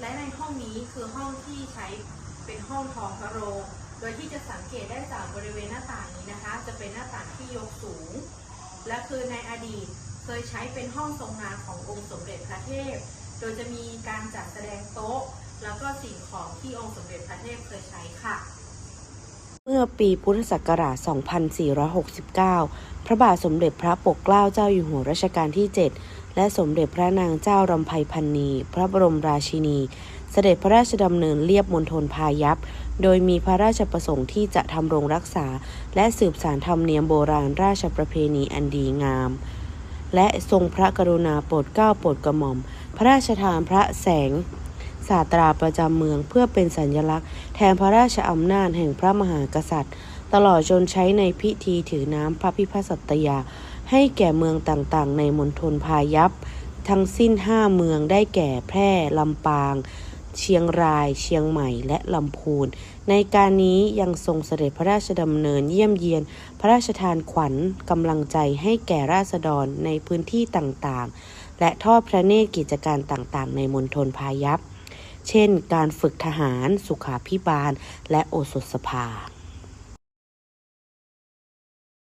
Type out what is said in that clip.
และในห้องนี้คือห้องที่ใช้เป็นห้องทองพระโรง โดยที่จะสังเกตได้จากบริเวณหน้าต่างนี้นะคะ จะเป็นหน้าต่างที่ยกสูง และคือในอดีตเคยใช้เป็นห้องทรงงานขององค์สมเด็จพระเทพ โดยจะมีการจัดแสดงโต๊ะ แล้วก็สิ่งของที่องค์สมเด็จพระเทพเคยใช้ค่ะ เมื่อปีพุทธศักราช 2469 พระบาทสมเด็จพระปกเกล้าเจ้าอยู่หัวรัชกาลที่ 7 และสมเด็จพระนางเจ้ารำไพพันนี พระบรมราชินี เสด็จพระราชดำเนินเรียบมณฑลพายัพ โดยมีพระราชประสงค์ที่จะทำรงรักษา และสืบสานธรรมเนียมโบราณราชประเพณีอันดีงาม และทรงพระกรุณาโปรดเกล้าโปรดกระหม่อม พระราชทานพระแสง ศาตราประจำเมืองเพื่อเป็นสัญลักษณ์ แทนพระราชอำนาจแห่งพระมหากษัตริย์ ตลอดจนใช้ในพิธีถือน้ำพระพิพสัตยา ให้แก่เมืองต่างๆ ในมณฑลพายัพ ทั้งสิ้นห้าเมืองได้แก่แพร่ลำปาง เชียงราย เชียงใหม่ และลำพูน ในการนี้ยังทรงเสด็จพระราชดำเนินเยี่ยมเยียน พระราชทานขวัญกำลังใจให้แก่ราษฎรในพื้นที่ต่างๆและทอดพระเนตรกิจการต่างๆ ในมณฑลพายัพ เช่น การฝึกทหาร สุขาพิบาล และโอสถสภา